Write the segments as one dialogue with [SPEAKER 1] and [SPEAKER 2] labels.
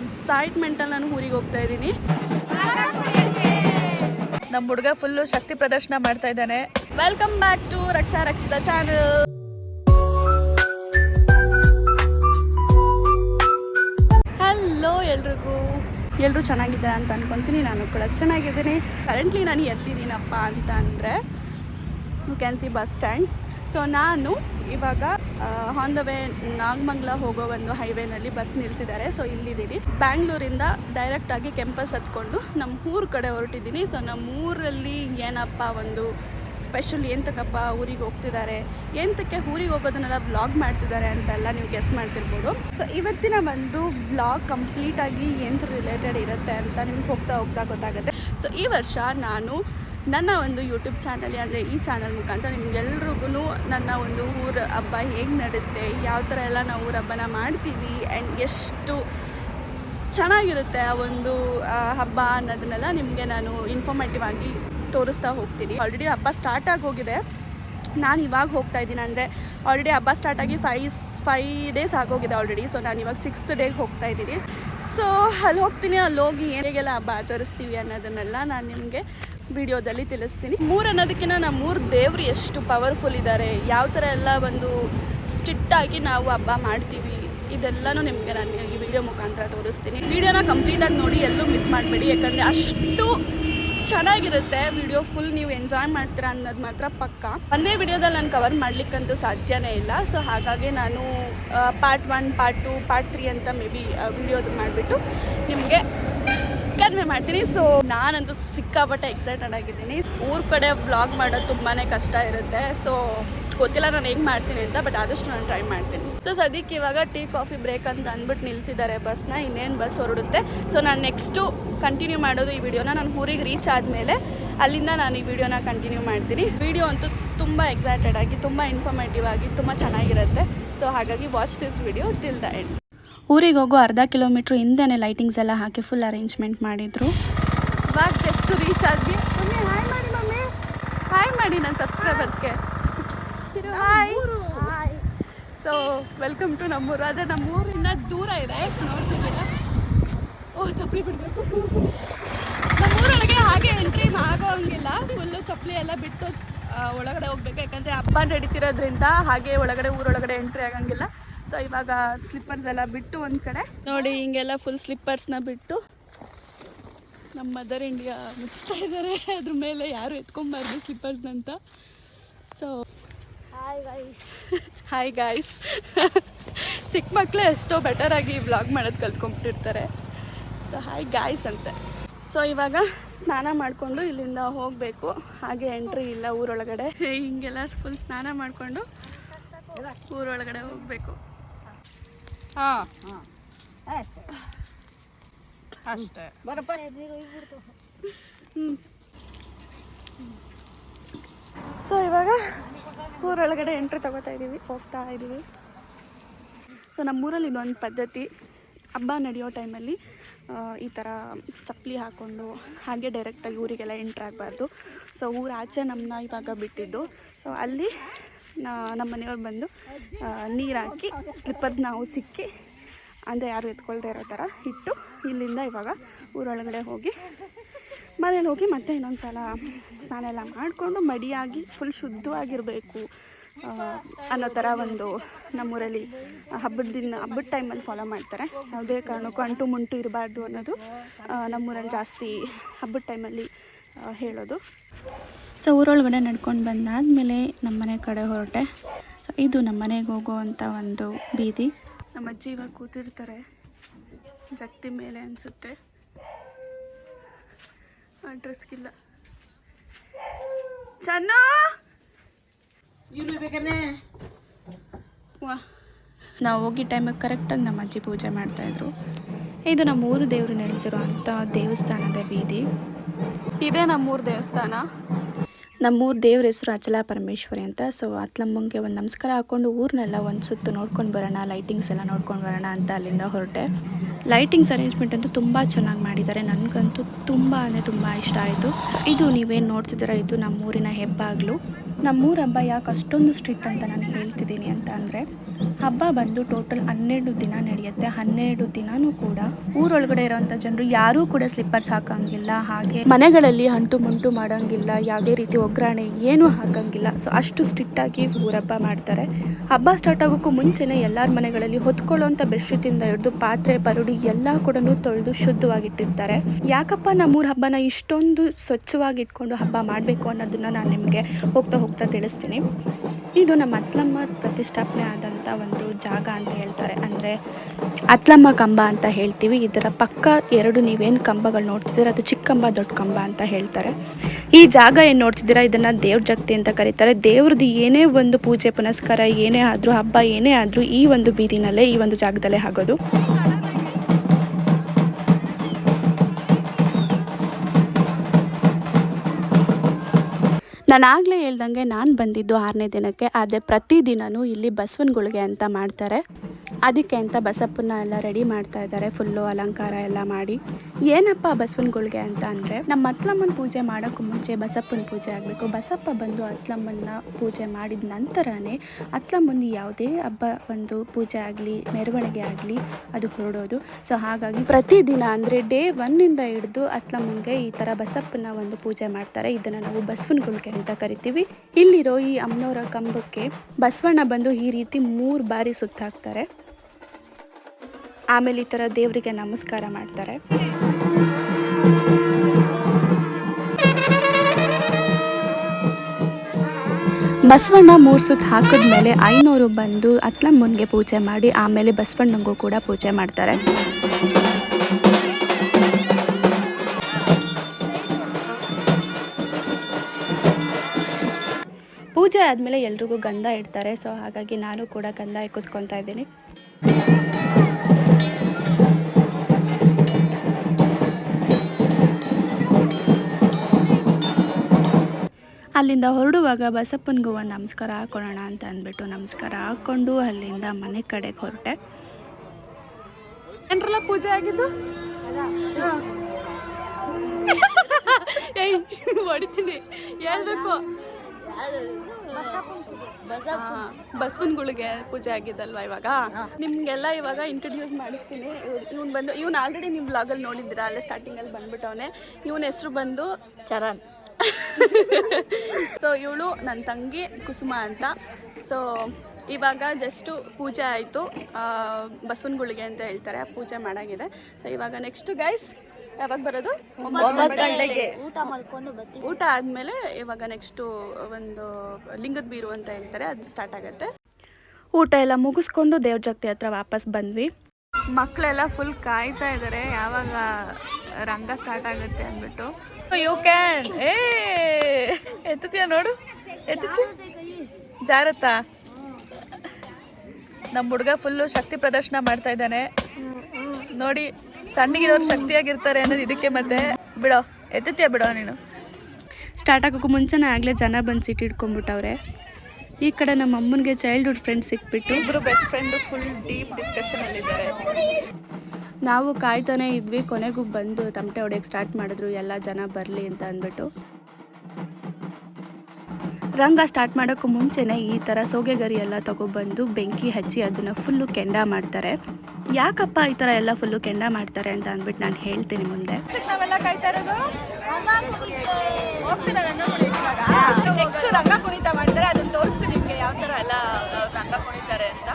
[SPEAKER 1] ಎಕ್ಸೈಟ್ಮೆಂಟಲ್ಲಿ ನಾನು ಊರಿಗೆ ಹೋಗ್ತಾ ಇದ್ದೀನಿ. ನಮ್ಮ ಹುಡುಗ ಫುಲ್ಲು ಶಕ್ತಿ ಪ್ರದರ್ಶನ ಮಾಡ್ತಾ ಇದ್ದಾನೆ. Welcome back to Raksha Rakshita channel hello ಎಲ್ರಿಗೂ. ಎಲ್ಲರೂ ಚೆನ್ನಾಗಿದ್ದಾರೆ ಅಂತ ಅನ್ಕೊತೀನಿ. ನಾನು ಕೂಡ ಚೆನ್ನಾಗಿದ್ದೀನಿ. ಕರೆಂಟ್ಲಿ ನಾನು ಎಲ್ಲಿದ್ದೀನಪ್ಪ ಅಂತ ಅಂದರೆ you can see bus stand so ನಾನು ಇವಾಗ ಆನ್ ದ ವೇ ನಾಗಮಂಗ್ಲ ಹೋಗೋ ಒಂದು ಹೈವೇನಲ್ಲಿ ಬಸ್ ನಿಲ್ಲಿಸಿದ್ದಾರೆ ಸೊ ಇಲ್ಲಿದ್ದೀನಿ. ಬ್ಯಾಂಗ್ಳೂರಿಂದ ಡೈರೆಕ್ಟಾಗಿ ಕೆಂಪಸ್ ಹತ್ಕೊಂಡು ನಮ್ಮ ಊರ ಕಡೆ ಹೊರಟಿದ್ದೀನಿ. ಸೊ ನಮ್ಮ ಊರಲ್ಲಿ ಏನಪ್ಪ ಒಂದು ಸ್ಪೆಷಲ್ ಎಂತಕ್ಕಪ್ಪ ಊರಿಗೆ ಹೋಗ್ತಿದ್ದಾರೆ? ಎಂತಕ್ಕೆ ಊರಿಗೆ ಹೋಗೋದನ್ನೆಲ್ಲ ಬ್ಲಾಗ್ ಮಾಡ್ತಿದ್ದಾರೆ ಅಂತೆಲ್ಲ ನೀವು ಗೆಸ್ ಮಾಡ್ತಿರ್ಬೋದು. ಸೊ ಇವತ್ತಿನ ಒಂದು ಬ್ಲಾಗ್ ಕಂಪ್ಲೀಟಾಗಿ ಎಂತ ರಿಲೇಟೆಡ್ ಇರುತ್ತೆ ಅಂತ ನಿಮ್ಗೆ ಹೋಗ್ತಾ ಹೋಗ್ತಾ ಗೊತ್ತಾಗುತ್ತೆ. ಸೊ ಈ ವರ್ಷ ನಾನು ನನ್ನ ಒಂದು ಯೂಟ್ಯೂಬ್ ಚಾನಲ್ ಅಂದರೆ ಈ ಚಾನಲ್ ಮುಖಾಂತರ ನಿಮ್ಗೆಲ್ರಿಗೂ ನನ್ನ ಒಂದು ಊರ ಹಬ್ಬ ಹೇಗೆ ನಡುತ್ತೆ ಯಾವ ಥರ ಎಲ್ಲ ನಾವು ಊರ ಹಬ್ಬನ ಮಾಡ್ತೀವಿ ಆ್ಯಂಡ್ ಎಷ್ಟು ಚೆನ್ನಾಗಿರುತ್ತೆ ಆ ಒಂದು ಹಬ್ಬ ಅನ್ನೋದನ್ನೆಲ್ಲ ನಿಮಗೆ ನಾನು ಇನ್ಫಾರ್ಮೇಟಿವ್ ಆಗಿ ತೋರಿಸ್ತಾ ಹೋಗ್ತೀನಿ. ಆಲ್ರೆಡಿ ಹಬ್ಬ ಸ್ಟಾರ್ಟ್ ಆಗೋಗಿದೆ. ನಾನು ಇವಾಗ ಹೋಗ್ತಾ ಇದ್ದೀನಿ. ಅಂದರೆ ಆಲ್ರೆಡಿ ಹಬ್ಬ ಸ್ಟಾರ್ಟ್ ಆಗಿ ಫೈ ಫೈ ಡೇಸ್ ಆಗೋಗಿದೆ ಆಲ್ರೆಡಿ ಸೊ ನಾನು ಇವಾಗ ಸಿಕ್ಸ್ತ್ ಡೇಗೆ ಹೋಗ್ತಾ ಇದ್ದೀನಿ. ಸೊ ಅಲ್ಲಿ ಹೋಗ್ತೀನಿ, ಅಲ್ಲಿ ಹೋಗಿ ಹೇಗೆಲ್ಲ ಹಬ್ಬ ಆಚರಿಸ್ತೀವಿ ಅನ್ನೋದನ್ನೆಲ್ಲ ನಾನು ನಿಮಗೆ ವಿಡಿಯೋದಲ್ಲಿ ತಿಳಿಸ್ತೀನಿ. ಮೂರು ಅನ್ನೋದಕ್ಕಿಂತ ನಮ್ಮ ಮೂರು ದೇವರು ಎಷ್ಟು ಪವರ್ಫುಲ್ ಇದ್ದಾರೆ ಯಾವ ಥರ ಎಲ್ಲ ಒಂದು ಸ್ಟ್ರಿಕ್ಟಾಗಿ ನಾವು ಹಬ್ಬ ಮಾಡ್ತೀವಿ, ಇದೆಲ್ಲನೂ ನಿಮಗೆ ನಾನು ಈ ವಿಡಿಯೋ ಮುಖಾಂತರ ತೋರಿಸ್ತೀನಿ. ವಿಡಿಯೋನ ಕಂಪ್ಲೀಟಾಗಿ ನೋಡಿ ಎಲ್ಲೂ ಮಿಸ್ ಮಾಡಬೇಡಿ. ಯಾಕಂದರೆ ಅಷ್ಟು ಚೆನ್ನಾಗಿರುತ್ತೆ ವಿಡಿಯೋ ಫುಲ್ ನೀವು ಎಂಜಾಯ್ ಮಾಡ್ತೀರಾ ಅನ್ನೋದು ಮಾತ್ರ ಪಕ್ಕ. ಒಂದೇ ವಿಡಿಯೋದಲ್ಲಿ ನಾನು ಕವರ್ ಮಾಡಲಿಕ್ಕಂತೂ ಸಾಧ್ಯನೇ ಇಲ್ಲ. ಸೊ ಹಾಗಾಗಿ ನಾನು part one part two part three ಅಂತ ಮೇ ಬಿ ವಿಡಿಯೋದು ಮಾಡಿಬಿಟ್ಟು ನಿಮಗೆ ಕಡಿಮೆ ಮಾಡ್ತೀನಿ. ಸೊ ನಾನಂತೂ ಸಿಕ್ಕಾಪಟ್ಟೆ ಎಕ್ಸೈಟೆಡ್ ಆಗಿದ್ದೀನಿ. ಊರ ಕಡೆ ಬ್ಲಾಗ್ ಮಾಡೋದು ತುಂಬಾ ಕಷ್ಟ ಇರುತ್ತೆ. ಸೊ ಗೊತ್ತಿಲ್ಲ ನಾನು ಹೆಂಗೆ ಮಾಡ್ತೀನಿ ಅಂತ ಬಟ್ ಆದಷ್ಟು ನಾನು ಟ್ರೈ ಮಾಡ್ತೀನಿ. ಸೊ ಸದ್ಯಕ್ಕೆ ಇವಾಗ ಟೀ, ಕಾಫಿ ಬ್ರೇಕ್ ಅಂತ ಅಂದ್ಬಿಟ್ಟು ನಿಲ್ಲಿಸಿದ್ದಾರೆ ಬಸ್ನ. ಇನ್ನೇನು ಬಸ್ ಹೊರಡುತ್ತೆ. ಸೊ ನಾನು ನೆಕ್ಸ್ಟು ಕಂಟಿನ್ಯೂ ಮಾಡೋದು ಈ ವಿಡಿಯೋನ. ನಾನು ಊರಿಗೆ ರೀಚ್ ಆದಮೇಲೆ ಅಲ್ಲಿಂದ ನಾನು ಈ ವಿಡಿಯೋನ ಕಂಟಿನ್ಯೂ ಮಾಡ್ತೀನಿ. ವಿಡಿಯೋ ಅಂತೂ ತುಂಬ ಎಕ್ಸೈಟೆಡ್ ಆಗಿ, ತುಂಬ ಇನ್ಫಾರ್ಮೇಟಿವ್ ಆಗಿ, ತುಂಬ ಚೆನ್ನಾಗಿರುತ್ತೆ. ಸೊ ಹಾಗಾಗಿ watch this video till the end
[SPEAKER 2] ಊರಿಗೆ ಹೋಗೋ ಅರ್ಧ ಕಿಲೋಮೀಟ್ರ್ ಹಿಂದೆ ಲೈಟಿಂಗ್ಸ್ ಎಲ್ಲ ಹಾಕಿ ಫುಲ್ ಅರೇಂಜ್ಮೆಂಟ್ ಮಾಡಿದ್ರು.
[SPEAKER 1] ಇವಾಗ ಜಸ್ಟ್ ರೀಚ್ ಆಗಿ ಮಮ್ಮಿ ಹಾಯ್ ಮಾಡಿ ಮಮ್ಮಿ. ಹಾಯ್ ಮಾಡಿ ನನ್ನ ಸಬ್ಸ್ಕ್ರೈಬರ್ಸ್ಗೆ ಹಾಯ್ ಸೊ ವೆಲ್ಕಮ್ ಟು ನಮ್ಮೂರು. ಆದರೆ ನಮ್ಮೂರು ಇನ್ನೂ ದೂರ ಇದೆ ನೋಡ್ತಿದ್ದೀರಾ ಓ ಚಪ್ಪಲಿ ಬಿಡಬೇಕು. ನಮ್ಮೂರೊಳಗೆ ಹಾಗೆ ಎಂಟ್ರಿ ಆಗೋಂಗಿಲ್ಲ. ಫುಲ್ಲು ಚಪ್ಪಲಿ ಎಲ್ಲ ಬಿಟ್ಟು ಒಳಗಡೆ ಹೋಗ್ಬೇಕು. ಯಾಕಂದರೆ ಅಪ್ಪ ನಡೀತಿರೋದ್ರಿಂದ ಹಾಗೆ ಒಳಗಡೆ ಊರೊಳಗಡೆ ಎಂಟ್ರಿ ಆಗಂಗಿಲ್ಲ. ಸೊ ಇವಾಗ ಸ್ಲಿಪ್ಪರ್ಸ್ ಎಲ್ಲ ಬಿಟ್ಟು ಒಂದು ಕಡೆ. ನೋಡಿ ಹಿಂಗೆಲ್ಲ ಫುಲ್ ಸ್ಲಿಪ್ಪರ್ಸ್ನ ಬಿಟ್ಟು ನಮ್ಮ ಮದರ್ ಇಂಡಿಯಾ ಮುಚ್ತಾ ಇದ್ದಾರೆ ಅದ್ರ ಮೇಲೆ ಯಾರು ಎತ್ಕೊಂಬಾರ್ದು ಸ್ಲಿಪ್ಪರ್ಸ್ನಂತ ಸೊ ಹಾಯ್ ಗಾಯ್ಸ್ ಚಿಕ್ಕ ಮಕ್ಕಳು ಎಷ್ಟೋ ಬೆಟರಾಗಿ ವ್ಲಾಗ್ ಮಾಡೋದು ಕಲ್ತ್ಕೊಂಬಿಟ್ಟಿರ್ತಾರೆ. ಸೊ ಹಾಯ್ ಗಾಯ್ಸ್ ಅಂತೆ. ಸೊ ಇವಾಗ ಸ್ನಾನ ಮಾಡಿಕೊಂಡು ಇಲ್ಲಿಂದ ಹೋಗಬೇಕು. ಹಾಗೆ ಎಂಟ್ರಿ ಇಲ್ಲ ಊರೊಳಗಡೆ. ಹಿಂಗೆಲ್ಲ ಫುಲ್ ಸ್ನಾನ ಮಾಡಿಕೊಂಡು ಊರೊಳಗಡೆ ಹೋಗಬೇಕು.
[SPEAKER 3] ಹಾಂ. ಹಾಂ. ಅಷ್ಟೇ.
[SPEAKER 1] ಸೊ ಇವಾಗ ಊರೊಳಗಡೆ ಎಂಟ್ರಿ ತಗೋತಾ ಇದ್ದೀವಿ ಹೋಗ್ತಾ ಇದ್ದೀವಿ ಸೊ ನಮ್ಮೂರಲ್ಲಿ ಇದೊಂದು ಪದ್ಧತಿ ಹಬ್ಬ ನಡೆಯೋ ಟೈಮಲ್ಲಿ ಈ ಥರ ಚಪ್ಪಲಿ ಹಾಕ್ಕೊಂಡು ಹಾಗೆ ಡೈರೆಕ್ಟಾಗಿ ಊರಿಗೆಲ್ಲ ಎಂಟ್ರ್ ಆಗಬಾರ್ದು. ಸೊ ಊರ ಆಚೆ ನಮ್ಮನ್ನ ಇವಾಗ ಬಿಟ್ಟಿದ್ದು. ಸೊ ಅಲ್ಲಿ ನಮ್ಮ ಮನೆಯವ್ರು ಬಂದು ನೀರು ಹಾಕಿ ಸ್ಲಿಪ್ಪರ್ಸ್ ನಾವು ಸಿಕ್ಕಿ ಅಂದರೆ ಯಾರು ಎತ್ಕೊಳ್ದೇ ಇರೋ ಥರ ಇಟ್ಟು ಇಲ್ಲಿಂದ ಇವಾಗ ಊರೊಳಗಡೆ ಹೋಗಿ, ಮನೇಲಿ ಹೋಗಿ ಮತ್ತೆ ಇನ್ನೊಂದು ಸಲ ಸ್ನಾನ ಎಲ್ಲ ಮಾಡಿಕೊಂಡು ಮಡಿಯಾಗಿ ಫುಲ್ ಶುದ್ಧವಾಗಿರಬೇಕು ಅನ್ನೋ ಥರ ಒಂದು ನಮ್ಮೂರಲ್ಲಿ ಹಬ್ಬದ ದಿನ ಹಬ್ಬದ ಟೈಮಲ್ಲಿ ಫಾಲೋ ಮಾಡ್ತಾರೆ. ಯಾವುದೇ ಕಾರಣಕ್ಕೂ ಅಂಟು ಮುಂಟು ಇರಬಾರ್ದು ಅನ್ನೋದು ನಮ್ಮೂರಲ್ಲಿ ಜಾಸ್ತಿ ಹಬ್ಬದ ಟೈಮಲ್ಲಿ ಹೇಳೋದು.
[SPEAKER 2] ಸೊ ಊರೊಳಗಡೆ ನಡ್ಕೊಂಡು ಬಂದಾದಮೇಲೆ ನಮ್ಮನೆ ಕಡೆ ಹೊರಟೆ. ಸೊ ಇದು ನಮ್ಮನೆಗೆ ಹೋಗುವಂಥ ಒಂದು ಬೀದಿ.
[SPEAKER 1] ನಮ್ಮ ಅಜ್ಜಿ ಇವಾಗ ಕೂತಿರ್ತಾರೆ. ಜಗ್ತಿ ಮೇಲೆ ಅನಿಸುತ್ತೆ. ಅಡ್ರೆಸ್ಗಿಲ್ಲ ಚೆನ್ನ! ವಾ.
[SPEAKER 2] ನಾವು ಹೋಗಿ ಟೈಮಿಗೆ ಕರೆಕ್ಟಾಗಿ ನಮ್ಮ ಅಜ್ಜಿ ಪೂಜೆ ಮಾಡ್ತಾಯಿದ್ರು ಇದು ನಮ್ಮ ಊರು ದೇವರು ನೆಲೆಸಿರೋ ಅಂಥ ದೇವಸ್ಥಾನದ ಬೀದಿ.
[SPEAKER 1] ಇದೇ ನಮ್ಮೂರು ದೇವಸ್ಥಾನ.
[SPEAKER 2] ನಮ್ಮೂರ ದೇವ್ರ ಹೆಸರು ಅಚಲ ಪರಮೇಶ್ವರಿ ಅಂತ. ಸೊ ಅತ್ಲಮ್ಮಂಗೆ ಒಂದು ನಮಸ್ಕಾರ ಹಾಕೊಂಡು ಊರನ್ನೆಲ್ಲ ಒಂದು ಸುತ್ತು ನೋಡ್ಕೊಂಡು ಬರೋಣ ಲೈಟಿಂಗ್ಸ್ ಎಲ್ಲ ನೋಡ್ಕೊಂಡು ಬರೋಣ ಅಂತ ಅಲ್ಲಿಂದ ಹೊರಟೆ. ಲೈಟಿಂಗ್ಸ್ ಅರೇಂಜ್ಮೆಂಟ್ ಅಂತೂ ತುಂಬ ಚೆನ್ನಾಗಿ ಮಾಡಿದ್ದಾರೆ. ನನಗಂತೂ ತುಂಬ ಅಂದರೆ ತುಂಬ ಇಷ್ಟ ಆಯಿತು. ಇದು ನೀವೇನು ನೋಡ್ತಿದ್ದೀರಾ? ಇದು ನಮ್ಮೂರಿನ ಹೆಬ್ಬಾಗ್ಲು. ನಮ್ಮೂರ ಹಬ್ಬ ಯಾಕೆ ಅಷ್ಟೊಂದು ಸ್ಟ್ರಿಕ್ಟ್ ಅಂತ ನಾನು ಹೇಳ್ತಿದ್ದೀನಿ ಅಂತ ಅಂದರೆ, ಹಬ್ಬ ಬಂದು ಟೋಟಲ್ ಹನ್ನೆರಡು ದಿನ ನಡೆಯುತ್ತೆ. ಹನ್ನೆರಡು ದಿನಾನೂ ಕೂಡ ಊರೊಳಗಡೆ ಇರೋವಂಥ ಜನರು ಯಾರೂ ಕೂಡ ಸ್ಲಿಪ್ಪರ್ಸ್ ಹಾಕೋಂಗಿಲ್ಲ. ಹಾಗೆ ಮನೆಗಳಲ್ಲಿ ಅಂಟು ಮುಂಟು ಮಾಡೋಂಗಿಲ್ಲ. ಯಾವುದೇ ರೀತಿ ಒಗ್ಗರಣೆ ಏನೂ ಹಾಕಂಗಿಲ್ಲ. ಸೊ ಅಷ್ಟು ಸ್ಟ್ರಿಕ್ಟಾಗಿ ಊರಬ್ಬ ಮಾಡ್ತಾರೆ. ಹಬ್ಬ ಸ್ಟಾರ್ಟ್ ಆಗೋಕ್ಕೂ ಮುಂಚೆನೇ ಎಲ್ಲರ ಮನೆಗಳಲ್ಲಿ ಹೊತ್ಕೊಳ್ಳೋಂಥ ಬೆಡ್ಶೀಟಿಂದ ಹಿಡಿದು ಪಾತ್ರೆ, ಪರುಡಿ ಎಲ್ಲ ಕೂಡ ತೊಳೆದು ಶುದ್ಧವಾಗಿಟ್ಟಿರ್ತಾರೆ. ಯಾಕಪ್ಪ ನಮ್ಮೂರ ಹಬ್ಬನ ಇಷ್ಟೊಂದು ಸ್ವಚ್ಛವಾಗಿ ಇಟ್ಕೊಂಡು ಹಬ್ಬ ಮಾಡಬೇಕು ಅನ್ನೋದನ್ನು ನಾನು ನಿಮಗೆ ಹೋಗ್ತಾ ಹೋಗ್ತಾ ತಿಳಿಸ್ತೀನಿ. ಇದು ನಮ್ಮ ಅತ್ಲಮ್ಮ ಪ್ರತಿಷ್ಠಾಪನೆ ಆದಂಥ ಒಂದು ಜಾಗ ಅಂತ ಹೇಳ್ತಾರೆ. ಅಂದರೆ ಅತ್ಲಮ್ಮ ಕಂಬ ಅಂತ ಹೇಳ್ತೀವಿ. ಇದರ ಪಕ್ಕ ಎರಡು ನೀವೇನು ಕಂಬಗಳು ನೋಡ್ತಿದ್ದೀರ? ಅದು ಚಿಕ್ಕ ಕಂಬ ದೊಡ್ಡ ಕಂಬ ಅಂತ ಹೇಳ್ತಾರೆ. ಈ ಜಾಗ ಏನು ನೋಡ್ತಿದ್ದೀರಾ? ಇದನ್ನು ದೇವ್ರ ಜಗತಿ ಅಂತ ಕರೀತಾರೆ. ದೇವ್ರದ್ದು ಏನೇ ಒಂದು ಪೂಜೆ, ಪುನಸ್ಕಾರ, ಏನೇ ಆದರೂ, ಹಬ್ಬ ಏನೇ ಆದರೂ ಈ ಒಂದು ಬೀದಿನಲ್ಲೇ ಈ ಒಂದು ಜಾಗದಲ್ಲೇ ಆಗೋದು. ನಾನು ಆಗಲೇ ಹೇಳ್ದಂಗೆ ನಾನು ಬಂದಿದ್ದು ಆರನೇ ದಿನಕ್ಕೆ, ಆದರೆ ಪ್ರತಿದಿನವೂ ಇಲ್ಲಿ ಬಸವನಗುಳಿಗೆ ಅಂತ ಮಾಡ್ತಾರೆ. ಅದಕ್ಕೆ ಅಂತ ಬಸಪ್ಪನ ಎಲ್ಲ ರೆಡಿ ಮಾಡ್ತಾ ಇದ್ದಾರೆ, ಫುಲ್ಲು ಅಲಂಕಾರ ಎಲ್ಲ ಮಾಡಿ. ಏನಪ್ಪ ಬಸವನಗುಳಿಗೆ ಅಂತ ಅಂದರೆ, ನಮ್ಮ ಅತ್ಲಮ್ಮನ ಪೂಜೆ ಮಾಡೋಕ್ಕೂ ಮುಂಚೆ ಬಸಪ್ಪನ ಪೂಜೆ ಆಗಬೇಕು. ಬಸಪ್ಪ ಬಂದು ಅತ್ಲಮ್ಮನ ಪೂಜೆ ಮಾಡಿದ ನಂತರನೇ ಅತ್ಲಮ್ಮನ ಯಾವುದೇ ಹಬ್ಬ ಒಂದು ಪೂಜೆ ಆಗಲಿ, ಮೆರವಣಿಗೆ ಆಗಲಿ ಅದು ಹೊರಡೋದು. ಸೊ ಹಾಗಾಗಿ ಪ್ರತಿದಿನ ಅಂದರೆ ಡೇ ಒನ್ನಿಂದ ಹಿಡಿದು ಅತ್ಲಮ್ಮನಿಗೆ ಈ ಥರ ಬಸಪ್ಪನ ಒಂದು ಪೂಜೆ ಮಾಡ್ತಾರೆ. ಇದನ್ನು ನಾವು ಬಸವನಗುಳಿಗೆ ಅಂತ ಕರಿತೀವಿ. ಇಲ್ಲಿರೋ ಈ ಅಮ್ಮನವರ ಕಂಬಕ್ಕೆ ಬಸವಣ್ಣ ಬಂದು ಈ ರೀತಿ ಮೂರು ಬಾರಿ ಸುತ್ತಾಕ್ತಾರೆ. ಆಮೇಲೆ ಈ ಥರ ದೇವರಿಗೆ ನಮಸ್ಕಾರ ಮಾಡ್ತಾರೆ. ಬಸವಣ್ಣ ಮೂರು ಸುತ್ತು ಹಾಕಿದ್ಮೇಲೆ ಐನೂರು ಬಂದು ಅತ್ಲಮ್ಮನಿಗೆ ಪೂಜೆ ಮಾಡಿ ಆಮೇಲೆ ಬಸವಣ್ಣಂಗೂ ಕೂಡ ಪೂಜೆ ಮಾಡ್ತಾರೆ. ಪೂಜೆ ಆದಮೇಲೆ ಎಲ್ರಿಗೂ ಗಂಧ ಇಡ್ತಾರೆ ಸೊ ಹಾಗಾಗಿ ನಾನು ಕೂಡ ಗಂಧ ಇಕ್ಕಿಸ್ಕೊತಾ ಇದ್ದೀನಿ. ಅಲ್ಲಿಂದ ಹೊರಡುವಾಗ ಬಸಪ್ಪನಿಗೂ ಒಂದು ನಮಸ್ಕಾರ ಹಾಕೊಳ್ಳೋಣ ಅಂತ ಅಂದ್ಬಿಟ್ಟು ನಮಸ್ಕಾರ ಹಾಕ್ಕೊಂಡು ಅಲ್ಲಿಂದ ಮನೆ ಕಡೆಗೆ ಹೊರಟೆ.
[SPEAKER 1] ಪೂಜೆ ಆಗಿದ್ದು? ಏಯ್ ಹೊಡಿತೀನಿ. ಹೇಳ್ಬೇಕು. ಬಸವನಗುಳಿಗೆ ಪೂಜೆ ಆಗಿದ್ದಲ್ವಾ ಇವಾಗ? ನಿಮ್ಗೆಲ್ಲ ಇವಾಗ ಇಂಟ್ರೊಡ್ಯೂಸ್ ಮಾಡಿಸ್ತೀನಿ. ಇವ್ನು ಬಂದು ಇವ್ನು ಆಲ್ರೆಡಿ ನಿಮ್ಮ ಬ್ಲಾಗಲ್ಲಿ ನೋಡಿದ್ದೀರಾ ಅಲ್ಲೇ ಸ್ಟಾರ್ಟಿಂಗಲ್ಲಿ ಬಂದ್ಬಿಟ್ಟವನೆ. ಇವನ ಹೆಸರು ಬಂದು ಚರಣ್. ಸೊ ಇವಳು ನನ್ನ ತಂಗಿ ಕುಸುಮ ಅಂತ. ಸೊ ಇವಾಗ ಜಸ್ಟು ಪೂಜೆ ಆಯಿತು. ಬಸವನಗುಳಿಗೆ ಅಂತ ಹೇಳ್ತಾರೆ ಪೂಜೆ ಮಾಡಾಗಿದೆ. ಸೊ ಇವಾಗ ನೆಕ್ಸ್ಟ್ ಗೈಸ್ ಯಾವಾಗ ಬರೋದು?
[SPEAKER 3] ಒಂಬತ್ತು ಗಂಟೆಗೆ.
[SPEAKER 4] ಊಟ ಮಾಡ್ಕೊಂಡು ಬರ್ತೀವಿ
[SPEAKER 1] ಊಟ ಆದಮೇಲೆ ಇವಾಗ ನೆಕ್ಸ್ಟು ಒಂದು ಲಿಂಗದ ಬೀರು ಅಂತ ಹೇಳ್ತಾರೆ ಅದು ಸ್ಟಾರ್ಟ್ ಆಗುತ್ತೆ.
[SPEAKER 2] ಊಟ ಎಲ್ಲ ಮುಗಿಸ್ಕೊಂಡು ದೇವ್ರ ಜಗತಿ ಹತ್ರ ವಾಪಸ್ ಬಂದ್ವಿ.
[SPEAKER 1] ಮಕ್ಕಳೆಲ್ಲ ಫುಲ್ ಕಾಯ್ತಾ ಇದ್ದಾರೆ ಯಾವಾಗ ರಂಗ ಸ್ಟಾರ್ಟ್ ಆಗುತ್ತೆ ಅಂದ್ಬಿಟ್ಟು. ಯು ಕ್ಯಾನ್ ಏ ಎತ್ತತೀಯ ನೋಡು? ಎತ್ತತಿ ಜಾರತ್ತಾ? ನಮ್ಮ ಹುಡುಗ ಫುಲ್ಲು ಶಕ್ತಿ ಪ್ರದರ್ಶನ ಮಾಡ್ತಾ ಇದ್ದಾನೆ. ನೋಡಿ ಸಣ್ಣಗಿರೋರು ಶಕ್ತಿಯಾಗಿರ್ತಾರೆ ಅನ್ನೋದು ಇದಕ್ಕೆ ಮತ್ತೆ ಬಿಡೋ ಎತ್ತತೀಯ ಬಿಡೋ ನೀನು?
[SPEAKER 2] ಸ್ಟಾರ್ಟ್ ಆಗೋಕ್ಕೂ ಮುಂಚೆನೇ ಆಗಲೇ ಜನ ಬಂದು ಸೀಟ್ ಇಟ್ಕೊಂಡ್ಬಿಟ್ಟವ್ರೆ ಈ ಕಡೆ ನಮ್ಮ ಅಮ್ಮನಿಗೆ ಚೈಲ್ಡ್ಹುಡ್ ಫ್ರೆಂಡ್ ಸಿಕ್ಬಿಟ್ಟು
[SPEAKER 1] ಇಬ್ಬರು best friend full deep discussion ಅಲ್ಲಿದ್ದಾರೆ.
[SPEAKER 2] ನಾವು ಕಾಯ್ತಾನೆ ಇದ್ವಿ ಕೊನೆಗೂ ಬಂದು ತಮಟೆ ಹೊಡೆಯಕ್ಕೆ ಸ್ಟಾರ್ಟ್ ಮಾಡಿದ್ರು ಎಲ್ಲ ಜನ ಬರಲಿ ಅಂತ ಅಂದ್ಬಿಟ್ಟು. ರಂಗ ಸ್ಟಾರ್ಟ್ ಮಾಡೋಕ್ಕೂ ಮುಂಚೆನೇ ಈ ಥರ ಸೋಗೆಗರಿ ಎಲ್ಲ ತಗೊಬಂದು ಬೆಂಕಿ ಹಚ್ಚಿ ಅದನ್ನು ಫುಲ್ಲು ಕೆಂಡ ಮಾಡ್ತಾರೆ. ಯಾಕಪ್ಪ ಈ ಥರ ಎಲ್ಲ ಫುಲ್ಲು ಕೆಂಡ ಮಾಡ್ತಾರೆ ಅಂತ ಅಂದ್ಬಿಟ್ಟು ನಾನು ಹೇಳ್ತೀನಿ ಮುಂದೆ.
[SPEAKER 1] ರಂಗ ನೆಕ್ಸ್ಟ್ ರಂಗ ಕುಣಿತ ಮಾಡ್ತಾರೆ ಅದನ್ನ ತೋರಿಸ್ತೀನಿ ನಿಮಗೆ ಯಾವ ಥರ ಎಲ್ಲ ರಂಗ ಕುಣಿತಾರೆ ಅಂತ.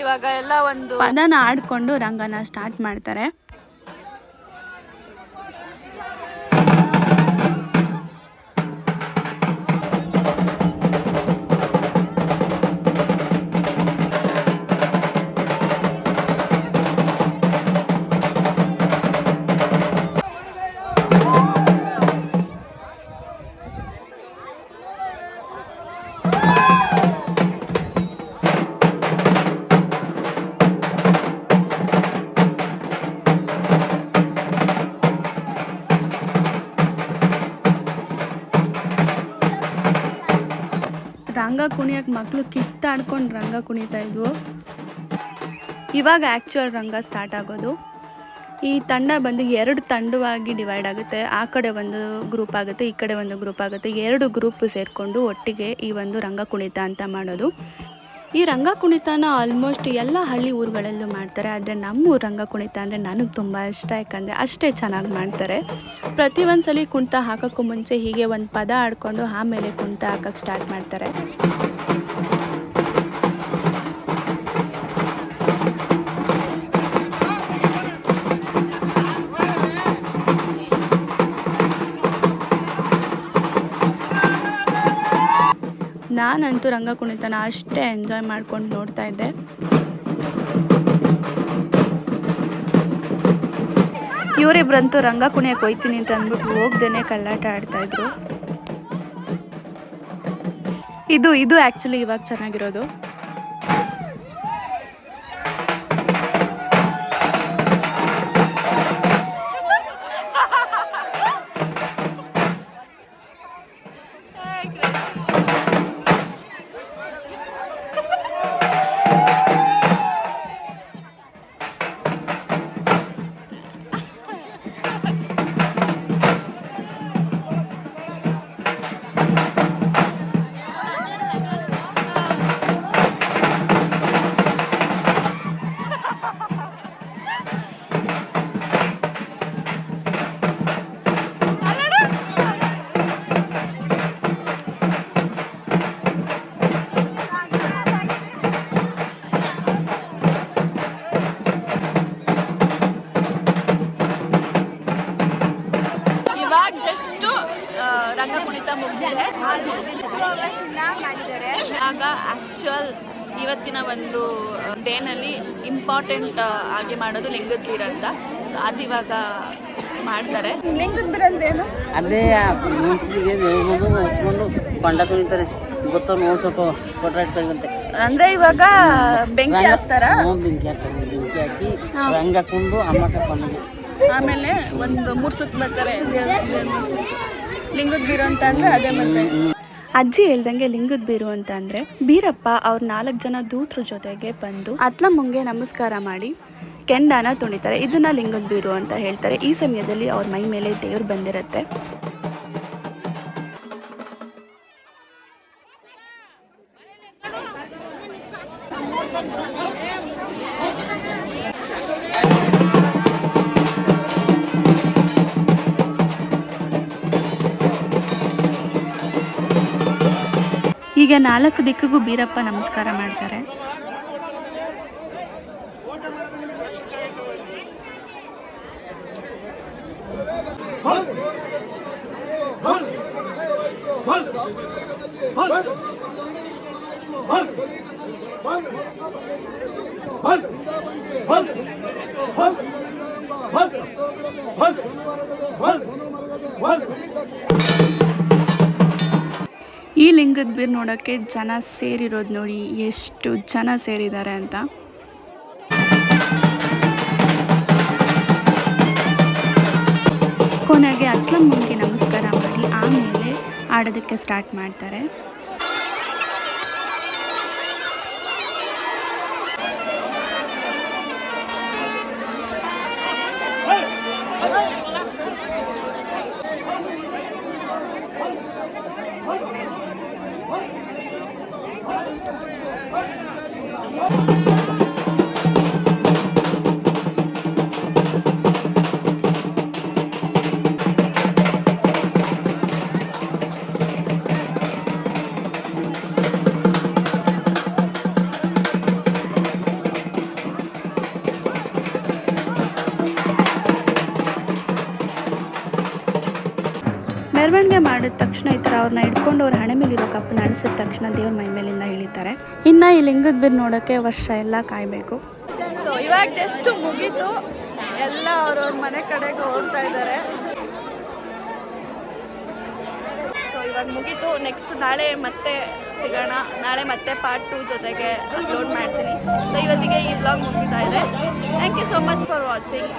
[SPEAKER 1] ಇವಾಗ ಎಲ್ಲ ಒಂದು
[SPEAKER 2] ಪದನ ಆಡ್ಕೊಂಡು ರಂಗನ ಸ್ಟಾರ್ಟ್ ಮಾಡ್ತಾರೆ. ರಂಗ ಕುಣಿಯಕ್ಕೆ ಮಕ್ಕಳು ಕಿತ್ತಾಡ್ಕೊಂಡು ರಂಗ ಕುಣಿತಾ ಇದ್ವು. ಇವಾಗ ಆ್ಯಕ್ಚುಯಲ್ ರಂಗ ಸ್ಟಾರ್ಟ್ ಆಗೋದು. ಈ ತಂಡ ಬಂದು ಎರಡು ತಂಡವಾಗಿ ಡಿವೈಡ್ ಆಗುತ್ತೆ. ಆ ಕಡೆ ಒಂದು ಗ್ರೂಪ್ ಆಗುತ್ತೆ, ಈ ಕಡೆ ಒಂದು ಗ್ರೂಪ್ ಆಗುತ್ತೆ. ಎರಡು ಗ್ರೂಪ್ ಸೇರಿಕೊಂಡು ಒಟ್ಟಿಗೆ ಈ ಒಂದು ರಂಗ ಕುಣಿತ ಅಂತ ಮಾಡೋದು. ಈ ರಂಗ ಕುಣಿತನ ಆಲ್ಮೋಸ್ಟ್ ಎಲ್ಲ ಹಳ್ಳಿ ಊರುಗಳಲ್ಲೂ ಮಾಡ್ತಾರೆ, ಆದರೆ ನಮ್ಮೂರು ರಂಗ ಕುಣಿತ ಅಂದರೆ ನನಗೆ ತುಂಬ ಇಷ್ಟ, ಯಾಕಂದರೆ ಅಷ್ಟೇ ಚೆನ್ನಾಗಿ ಮಾಡ್ತಾರೆ. ಪ್ರತಿ ಸಲ ಕುಣಿತ ಹಾಕೋಕ್ಕೂ ಮುಂಚೆ ಹೀಗೆ ಒಂದು ಪದ ಆಡ್ಕೊಂಡು ಆಮೇಲೆ ಕುಣಿತ ಹಾಕೋಕ್ಕೆ ಸ್ಟಾರ್ಟ್ ಮಾಡ್ತಾರೆ. ನಾನಂತೂ ರಂಗ ಕುಣಿತನ ಅಷ್ಟೇ ಎಂಜಾಯ್ ಮಾಡ್ಕೊಂಡು ನೋಡ್ತಾ ಇದ್ದೆ. ಇವರಿಬ್ರಂತೂ ರಂಗ ಕುಣಿಯಕ್ಕೆ ಹೋಯ್ತೀನಿ ಅಂತ ಅಂದ್ಬಿಟ್ಟು ಹೋಗ್ದೇನೆ ಆಡ್ತಾ ಇದ್ರು. ಇದು ಇದು ಆ್ಯಕ್ಚುಲಿ ಇವಾಗ ಚೆನ್ನಾಗಿರೋದು.
[SPEAKER 1] ಇವತ್ತಿನ ಒಂದು ಡೇನಲ್ಲಿ ಇಂಪಾರ್ಟೆಂಟ್ ಆಗಿ ಮಾಡೋದು ಲಿಂಗದ ಬೀರ್ ಅಂತ. ಸೊ ಅದು ಇವಾಗ ಮಾಡ್ತಾರೆ. ಲಿಂಗದ ಬೀರ್ ಅಂದ್ರೆ ಏನು?
[SPEAKER 4] ಅದೇ ಮುಂಚಿಗೆ ಹೇಳ್ಬೋದು ಕುಣಿತಾರೆ ಗೊತ್ತ ನೋಡಿ ಸ್ವಲ್ಪ ಫೋಟೋ ಇಡ್ತಾರಂತೆ
[SPEAKER 1] ಅಂದ್ರೆ ಇವಾಗ ಬೆಂಕಿ
[SPEAKER 4] ಹಾಕ್ತಾರ? ಬೆಂಕಿ ಹಾಕ್ತಾರೆ. ಬೆಂಕಿ ಹಾಕಿ ರಂಗ ಹಾಕೊಂಡು ಅಮ್ಮಕ್ಕ ಕೊನೆಗೆ
[SPEAKER 1] ಆಮೇಲೆ ಒಂದು ಮೂರು ಸುತ್ತು ಬರ್ತಾರೆ. ಲಿಂಗದ ಬೀರು ಅಂತ ಅಂದ್ರೆ ಅದೇ ಮತ್ತೆ.
[SPEAKER 2] ಅಜ್ಜಿ ಹೇಳ್ದಂಗೆ ಲಿಂಗದ ಬೀರು ಅಂತ ಅಂದ್ರೆ ಬೀರಪ್ಪ ಅವ್ರ ನಾಲ್ಕು ಜನ ದೂತ್ರ ಜೊತೆಗೆ ಬಂದು ಅತ್ಲ ಮುಂಗೆ ನಮಸ್ಕಾರ ಮಾಡಿ ಕೆಂಡನ ತುಣಿತಾರೆ. ಇದನ್ನ ಲಿಂಗದ ಬೀರು ಅಂತ ಹೇಳ್ತಾರೆ. ಈ ಸಮಯದಲ್ಲಿ ಅವ್ರ ಮೈ ಮೇಲೆ ದೇವ್ರು ಬಂದಿರುತ್ತೆ. ನಾಲ್ಕು ದಿಕ್ಕಿಗೂ ಬೀರಪ್ಪ ನಮಸ್ಕಾರ ಮಾಡ್ತಾರೆ ಈ ಲಿಂಗದ ಬೀರ್ ನೋಡೋಕ್ಕೆ ಜನ ಸೇರಿರೋದು ನೋಡಿ ಎಷ್ಟು ಜನ ಸೇರಿದ್ದಾರೆ ಅಂತ. ಕೊನೆಗೆ ಅತ್ಲಮ್ಮಂಗೆ ನಮಸ್ಕಾರ ಮಾಡಿ ಆಮೇಲೆ ಆಡೋದಕ್ಕೆ ಸ್ಟಾರ್ಟ್ ಮಾಡ್ತಾರೆ. ತಕ್ಷಣ ಈ ಥರ ಅವ್ರನ್ನ ಹಿಡ್ಕೊಂಡು ಅವ್ರ ಹಣೆ ಮೇಲಿರೋ ಕಪ್ಪನ್ನ ಅಳಿಸಿದ ತಕ್ಷಣ ದೇವ್ರ ಮೈ ಮೇಲಿಂದ ಇಳಿತಾರೆ ಇನ್ನು ಈ ಲಿಂಗದ ಬೀರ್ ನೋಡೋಕ್ಕೆ ವರ್ಷ ಎಲ್ಲ ಕಾಯಬೇಕು.
[SPEAKER 1] ಸೊ ಇವಾಗ ಜಸ್ಟ್ ಮುಗೀತು. ಎಲ್ಲ ಅವ್ರವ್ರ ಮನೆ ಕಡೆಗೆ ಓಡ್ತಾ ಇದ್ದಾರೆ ಸೊ ಇವಾಗ ಮುಗೀತು. ನೆಕ್ಸ್ಟ್ ನಾಳೆ ಮತ್ತೆ ಸಿಗೋಣ. ನಾಳೆ ಮತ್ತೆ ಪಾರ್ಟ್ ಟು ಜೊತೆಗೆ ಅಪ್ಲೋಡ್ ಮಾಡ್ತೀನಿ. ಸೊ ಇವತ್ತಿಗೆ ಈ ಬ್ಲಾಗ್ ಮುಗಿತಾ ಇದೆ. Thank you so much for watching